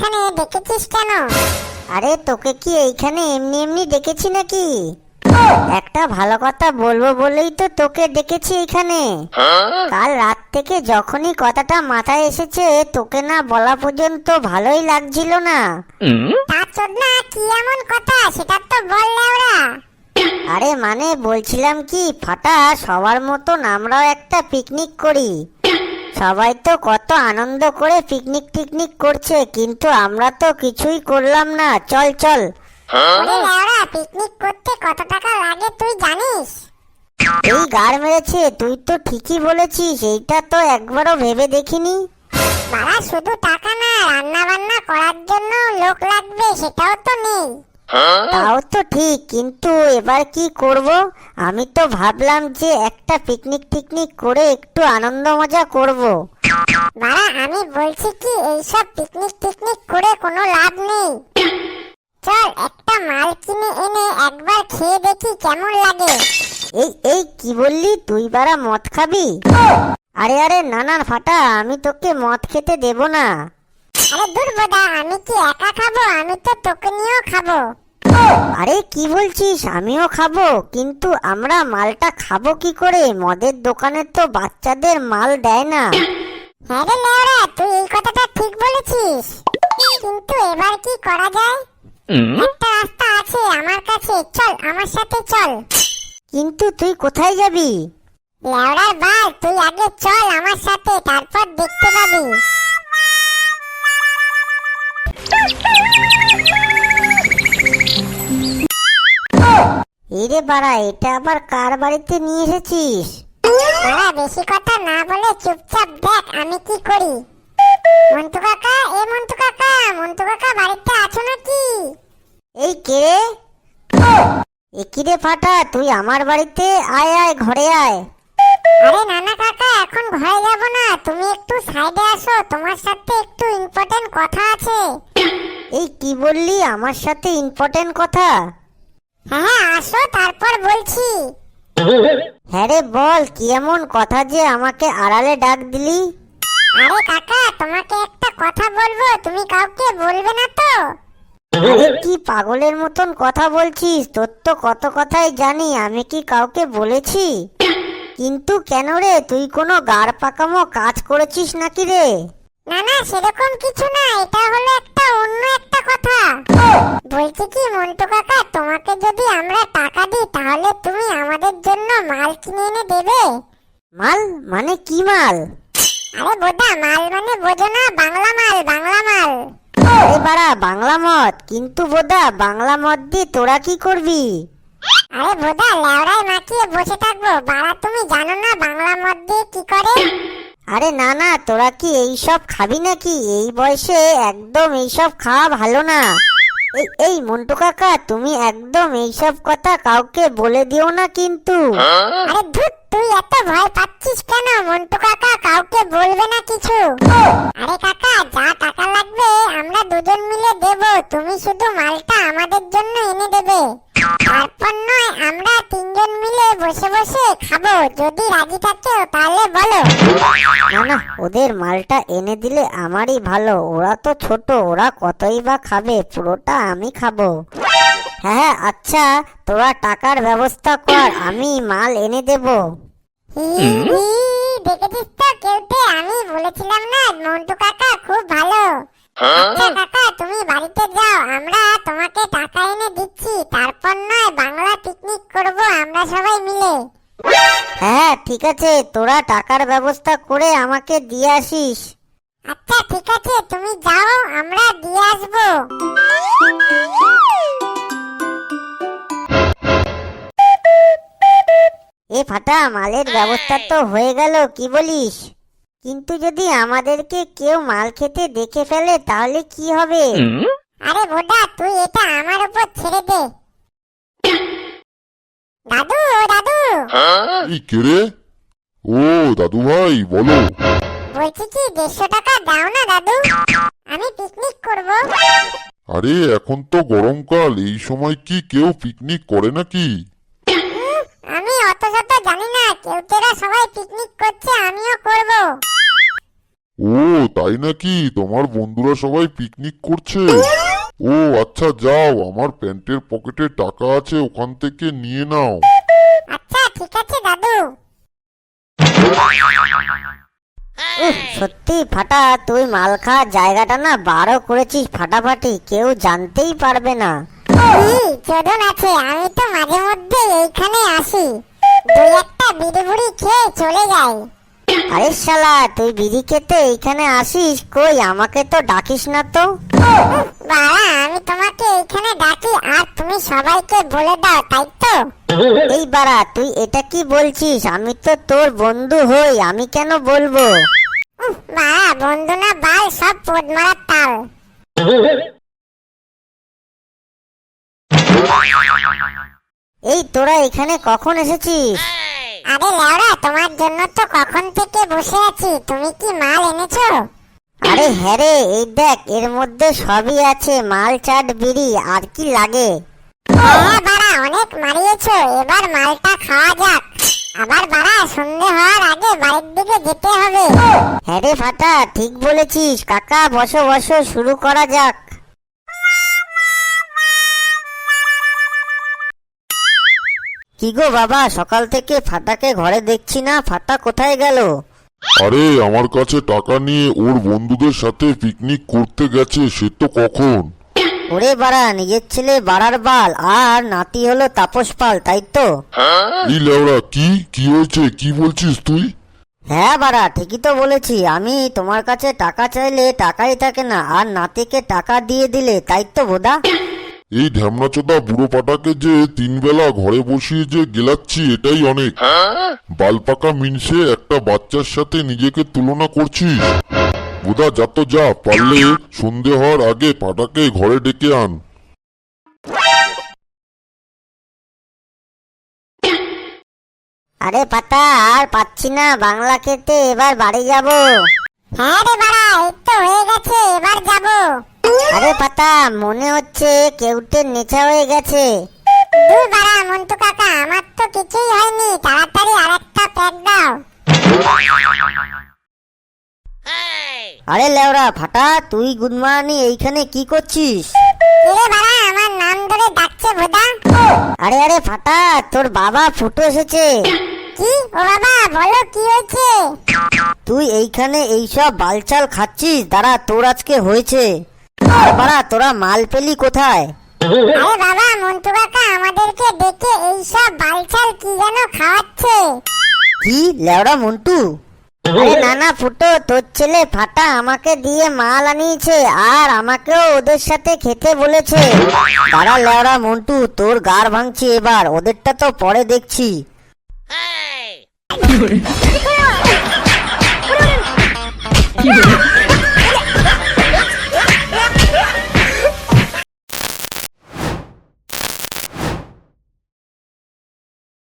এখানে ডেকেছিস কেন? আরে তোকে কি এইখানে এমনি এমনি ডেকেছি নাকি? একটা ভালো কথা বলব বলেই তো তোকে ডেকেছি এখানে কাল রাত থেকে যখনই কথাটা মাথায় এসেছে তোকে না বলা পর্যন্ত ভালোই লাগছিল না। না কি এমন কথা? সেটা তো বললে ওরা। আরে মানে বলছিলাম কি ফাটা সবার মতন আমরাও একটা পিকনিক করি। সবাই তো কত আনন্দ করে পিকনিক টিকনিক করছে কিন্তু আমরা তো কিছুই করলাম না। চল চল। ওরে লেওরা পিকনিক করতে কত টাকা লাগে তুই জানিস? এই গাড় মেরেছে তুই তো ঠিকই বলেছিস এইটা তো একবারও ভেবে দেখিনি। বাড়া শুধু টাকা না রান্না বান্না করার জন্য লোক লাগবে সেটাও তো নেই। তাও তো ঠিক কিন্তু এবার কি করব? আমি তো ভাবলাম যে একটা পিকনিক টিকনিক করে একটু আনন্দ মজা করব। বাড়া আমি বলছি কি এইসব পিকনিক টিকনিক করে কোনো লাভ নেই। চল একটা মাল কিনে এনে একবার খেয়ে দেখি কেমন লাগে। এই এই কি বললি? তুই বারা মদ খাবি? আরে আরে না না ফাটা আমি তোকে মদ খেতে দেব না। আরে দূর বোদা আমি কি একা খাব? আমি তো তোকে নিয়েও খাব। আরে কি বলছিস? আমিও খাব কিন্তু আমরা মালটা খাব কি করে? মদের দোকানে তো বাচ্চাদের মাল দেয় না। হ্যাঁ রে লেওরা তুই এই কথাটা ঠিক বলেছিস। কিন্তু এবার কি করা যায়? একটা রাস্তা আছে আমার কাছে। চল আমার সাথে চল। কিন্তু তুই কোথায় যাবি? লেওড়ার বাল তুই আগে চল আমার সাথে তারপর দেখতে পাবি। বাড়া এটা আবার কার বাড়িতে নিয়ে এসেছিস? তোরা বেশি কথা না বলে চুপচাপ দেখ আমি কি করি? মন্টু কাকা এ মন্টু কাকা মন্টু কাকা বাড়িতে আছো নাকি? এই কে এ কি রে ফাটা তুই আমার বাড়িতে আয় আয় ঘরে আয়। আরে নানা কাকা এখন ঘরে যাব না তুমি একটু সাইডে আসো তোমার সাথে একটু ইম্পর্টেন্ট কথা আছে। এই কি বললি আমার সাথে ইম্পর্টেন্ট কথা? হ্যাঁ আসো তারপর বলছি। হ্যাঁ রে বল কি এমন কথা যে আমাকে আড়ালে ডাক দিলি? আরে কাকা তোমাকে একটা কথা বলব তুমি কাউকে বলবে না তো। আরে কি পাগলের মতন কথা বলছিস? তোর তো কত কথাই জানি আমি কি কাউকে বলেছি? কিন্তু কেন রে তুই কোনো গাড় পাকামো কাজ করেছিস নাকি রে? না না সেরকম কিছু না এটা হলো একটা অন্য একটা কথা। বলছি কি মন্টু কাকা তোমাকে যদি আমরা টাকা দিই তাহলে তুমি আমাদের জন্য মাল কিনে এনে দেবে মাল মানে কি মাল আরে বোদা মাল মানে বোঝো না বাংলা মাল বাংলা মাল আরে বাড়া বাংলা মদ কিন্তু বোধা বাংলা মদ দিয়ে তোরা কি করবি? আরে বোদা লেওড়ায় মাখিয়ে বসে থাকব। বাড়া তুমি জানো না বাংলা মদ দিয়ে কি করে? আরে না না তোরা কি এইসব খাবি নাকি? এই বয়সে একদম এইসব খাওয়া ভালো না। এই এই মন্টু কাকা তুমি একদম এইসব কথা কাউকে বলে দিও না কিন্তু। আরে ধুত তুই এত ভয় পাচ্ছিস কেন মন্টু কাকা? কাউকে বলবে না কিছু। আরে কাকা যা টাকা লাগবে আমরা দুজন মিলে দেব। তুমি শুধু মালটা আমাদের জন্য এনে দেবে। তারপর নয় আমরা তিনজন মিলে বসে বসে খাব। যদি রাজি থাকো তাহলে বলো। না না ওদের মালটা এনে দিলে আমারই ভালো। ওরা তো ছোট ওরা কতই বা খাবে পুরোটা আমি খাব। হ্যাঁ হ্যাঁ আচ্ছা তোরা টাকার ব্যবস্থা কর আমি মাল এনে দেবো। দেখেছিস তো কেউতে আমি বলেছিলাম না মন্টু কাকা খুব ভালো। আচ্ছা কাকা তুমি বাড়িতে যাও আমরা তোমাকে টাকা এনে দিচ্ছি তারপর নয় বাংলা পিকনিক করব আমরা সবাই মিলে। হ্যাঁ ঠিক আছে তোরা টাকার ব্যবস্থা করে আমাকে দিয়ে আসিস। আচ্ছা ঠিক আছে তুমি যাও আমরা দিয়ে আসব। এ ফাটা মালের ব্যবস্থা তো হয়ে গেল কি বলিস? কিন্তু যদি আমাদেরকে কেউ মাল খেতে দেখে ফেলে তাহলে কি হবে? আরে বোদা তুই এটা আমার উপর ছেড়ে দে। দাদু ও দাদু। এই কে রে? ও দাদু ভাই বলো। বলছি কি দেড়শো টাকা দাও না দাদু। আমি পিকনিক করব। আরে এখন তো গরমকাল এই সময় কি কেউ পিকনিক করে নাকি? আমি অত শত জানি না। কেউ তেরা সবাই পিকনিক করছে আমিও করব। ও তাই নাকি? তোমার বন্ধুরা সবাই পিকনিক করছে? ও আচ্ছা যাও। আমার প্যান্টের পকেটে টাকা আছে ওখান থেকে নিয়ে নাও। আচ্ছা ঠিক আছে দাদু। সত্যি ফাটা তুই মাল খাওয়ার জায়গাটা না বারো করেছিস ফাটাফাটি। কেউ জানতেই পারবে না। কি চোদন আছে আমি তো মাঝে মধ্যে এইখানে আসি। দুই একটা বিড়ি বুড়ি খেয়ে চলে যাই। আরে শালা তুই বিড়ি খেতে এইখানে আসিস? কই আমাকে তো ডাকিস না তো। বাড়া আমি তোমাকে এইখানে ডাকি আর তুমি সবাইকে বলে দাও তাই তো? এই বাড়া তুই এটা কি বলছিস? আমি তো তোর বন্ধু হই আমি কেন বলব? বাড়া বন্ধু না বাল সব পোদ তাল। এই তোরা এখানে কখন এসেছিস? আরে লেওড়া তোমার জন্য তো কখন থেকে বসে আছি। তুমি কি মাল এনেছো? আরে হ্যাঁ রে এই দেখ এর মধ্যে সবই আছে মাল চাট বিড়ি আর কি লাগে। হ্যাঁ বাড়া অনেক মারিয়েছো। এবার মালটা খাওয়া যাক। আবার বাড়া সন্ধে হওয়ার আগে বাড়ির দিকে যেতে হবে। হ্যাঁ রে ফাটা ঠিক বলেছিস। কাকা বসো বসো শুরু করা যাক। কি গো বাবা সকাল থেকে ফাটাকে ঘরে দেখছি না ফাটা কোথায় গেল? আরে আমার কাছে টাকা নিয়ে ওর বন্ধুদের সাথে পিকনিক করতে গেছে সে তো কখন? ওরে বাড়া নিজের ছেলে বাড়ার বাল আর নাতি হলো তাপস পাল তাই তো? এই লেওড়া কি? কি হয়েছে? কি বলছিস তুই? হ্যাঁ বাড়া ঠিকই তো বলেছি আমি তোমার কাছে টাকা চাইলে টাকাই থাকে না আর নাতিকে টাকা দিয়ে দিলে তাই তো বোধা এই ঢ্যামনাচোদা বুড়ো পাটাকে যে তিন বেলা ঘরে বসিয়ে যে গেলাচ্ছি এটাই অনেক। বালপাকা মিনসে একটা বাচ্চার সাথে নিজেকে তুলনা করছিস। বোধা যা তো যা পারলে সন্ধে হওয়ার আগে পাটাকে ঘরে ডেকে আন। আরে পাতা আর পাচ্ছি না বাংলা খেতে এবার বাড়ি যাব। হ্যাঁ রে বাড়া এই তো হয়ে গেছে এবার যাব। আরে পাতা মনে হচ্ছে কেউটে নেচা হয়ে গেছে। দুই বাড়া মন্টু কাকা আমার তো কিছুই হয়নি। তাড়াতাড়ি আরেকটা প্যাক দাও। আরে লেওরা ফাটা তুই এইখানে কি করছিস? কিরে বাড়া আমার নাম ধরে ডাকছে ভোদা। আরে আরে ফাটা তোর বাবা ফুটো এসেছে। কি? ও বাবা বলো কি হয়েছে? তুই এইখানে এইসব বালচাল খাচ্ছিস? দাঁড়া তোর আজকে হয়েছে। আর বাড়া তোরা মাল পেলি কোথায়? আরে বাবা মন্টু কাকা আমাদেরকে ডেকে এইসব বালছাল কি যেন খাওয়াচ্ছে। কি? লেওড়া মন্টু? আরে না না ফুটো তোর ছেলে ফাটা আমাকে দিয়ে মাল আনিয়েছে আর আমাকেও ওদের সাথে খেতে বলেছে। দাঁড়া লেওড়া মন্টু তোর গার ভাঙছি এবার ওদেরটা তো পরে দেখছি। কি